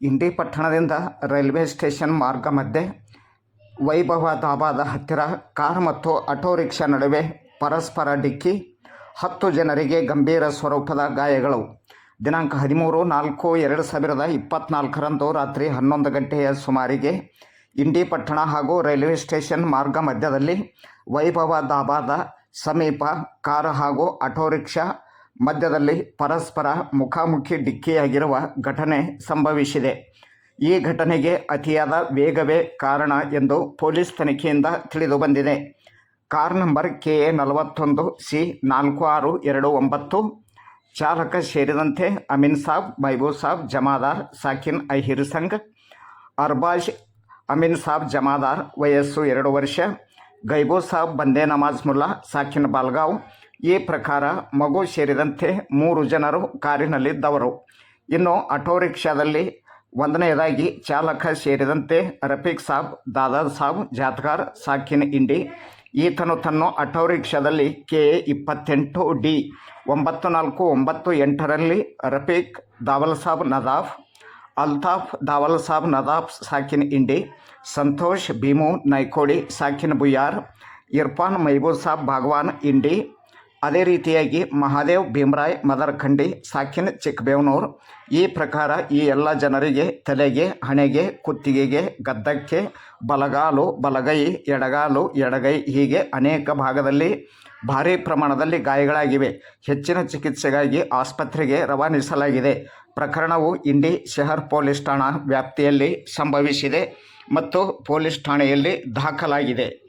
ಇಂಡಿ ಪಟ್ಟಣದಿಂದ railway station ಮಾರ್ಗ ಮಧ್ಯೆ ವೈಭವ ಧಾಬಾದ ಹತ್ತಿರ ಕಾರ್ ಮತ್ತು ಆಟೋ ರಿಕ್ಷಾ ನಡುವೆ ಪರಸ್ಪರ ಡಿಕ್ಕಿ ಹತ್ತು ಜನರಿಗೆ ಗಂಭೀರ ಸ್ವರೂಪದ ಗಾಯಗಳು. ದಿನಾಂಕ ಹದಿಮೂರು ನಾಲ್ಕು ಎರಡು ಸಾವಿರದ ಇಪ್ಪತ್ನಾಲ್ಕರಂದು ರಾತ್ರಿ ಹನ್ನೊಂದು ಗಂಟೆಯ ಸುಮಾರಿಗೆ ಇಂಡಿ ಪಟ್ಟಣ ಹಾಗೂ ರೈಲ್ವೆ ಸ್ಟೇಷನ್ ಮಾರ್ಗ ಮಧ್ಯದಲ್ಲಿ ವೈಭವ ಧಾಬಾದ ಸಮೀಪ ಕಾರ್ ಹಾಗೂ ಆಟೋ ರಿಕ್ಷಾ ಮಧ್ಯದಲ್ಲಿ ಪರಸ್ಪರ ಮುಖಾಮುಖಿ ಡಿಕ್ಕಿಯಾಗಿರುವ ಘಟನೆ ಸಂಭವಿಸಿದೆ. ಈ ಘಟನೆಗೆ ಅತಿಯಾದ ವೇಗವೇ ಕಾರಣ ಎಂದು ಪೊಲೀಸ್ ತನಿಖೆಯಿಂದ ತಿಳಿದುಬಂದಿದೆ. ಕಾರ್ ನಂಬರ್ ಕೆ ಎ ನಲವತ್ತೊಂದು ಸಿ ನಾಲ್ಕು ಆರು ಎರಡು ಒಂಬತ್ತು. ಚಾಲಕ ಸೇರಿದಂತೆ ಅಮೀನ್ ಸಾಬ್ ಮೈಬೂ ಸಾಬ್, ಜಮಾದಾರ್, ಸಾಕಿನ್ ಅಹಿರ್ ಸಂಘ್, ಅರ್ಬಾಜ್, ಅಮೀನ್ ಸಾಬ್, ಜಮಾದಾರ್ ವಯಸ್ಸು ಎರಡು ವರ್ಷ. ಗೈಬೂ ಸಾಬ್ ಬಂದೇ ನಮಾಜ್ ಮುಲ್ಲಾ ಸಾಕಿನ ಬಾಲ್ಗಾವ್. ಈ ಪ್ರಕಾರ ಮಗು ಸೇರಿದಂತೆ ಮೂರು ಜನರು ಕಾರಿನಲ್ಲಿದ್ದವರು. ಇನ್ನು ಆಟೋ ರಿಕ್ಷಾದಲ್ಲಿ ಒಂದನೆಯದಾಗಿ ಚಾಲಕ ಸೇರಿದಂತೆ ರಫೀಕ್ ಸಾಬ್ ದಾದಾ ಸಾಬ್, ಜಾತ್ಗಾರ್ ಸಾಕಿನ್ ಇಂಡಿ. ಈತನು ತನ್ನ ಆಟೋ ರಿಕ್ಷಾದಲ್ಲಿ ಕೆ ಎ ಇಪ್ಪತ್ತೆಂಟು ಡಿ, ಒಂಬತ್ತು ನಾಲ್ಕು ಒಂಬತ್ತು ಎಂಟರಲ್ಲಿ ರಫೀಕ್, ದಾವಲ್ ಸಾಬ್, ನದಾಫ್ ಅಲ್ತಾಫ್ ದಾವಲ್ ಸಾಬ್ ನದಾಫ್ ಸಾಕಿನ್ ಇಂಡಿ ಸಂತೋಷ್ ಭೀಮು ನೈಕೋಡಿ ಸಾಕಿನ್ ಬುಯಾರ್ ಇರ್ಫಾನ್ ಮೈಬೂಬ್ ಸಾಬ್ ಭಾಗವಾನ್ ಇಂಡಿ ಅದೇ ರೀತಿಯಾಗಿ ಮಹಾದೇವ್, ಭೀಮರಾಯ್ ಮದರ್ಖಂಡಿ ಸಾಕಿನ್, ಚಿಕ್ಕಬೇವನೂರ್ ಈ ಪ್ರಕಾರ ಈ ಎಲ್ಲ ಜನರಿಗೆ ತಲೆಗೆ, ಹಣೆಗೆ, ಕುತ್ತಿಗೆಗೆ, ಗದ್ದಕ್ಕೆ, ಬಲಗಾಲು, ಬಲಗೈ, ಎಡಗಾಲು, ಎಡಗೈ ಹೀಗೆ ಅನೇಕ ಭಾಗದಲ್ಲಿ ಭಾರೀ ಪ್ರಮಾಣದಲ್ಲಿ ಗಾಯಗಳಾಗಿವೆ. ಹೆಚ್ಚಿನ ಚಿಕಿತ್ಸೆಗಾಗಿ ಆಸ್ಪತ್ರೆಗೆ ರವಾನಿಸಲಾಗಿದೆ. ಪ್ರಕರಣವು ಇಂಡಿ ಶಹರ್ ಪೊಲೀಸ್ ಠಾಣಾ ವ್ಯಾಪ್ತಿಯಲ್ಲಿ ಸಂಭವಿಸಿದೆ ಮತ್ತು ಪೊಲೀಸ್ ಠಾಣೆಯಲ್ಲಿ ದಾಖಲಾಗಿದೆ.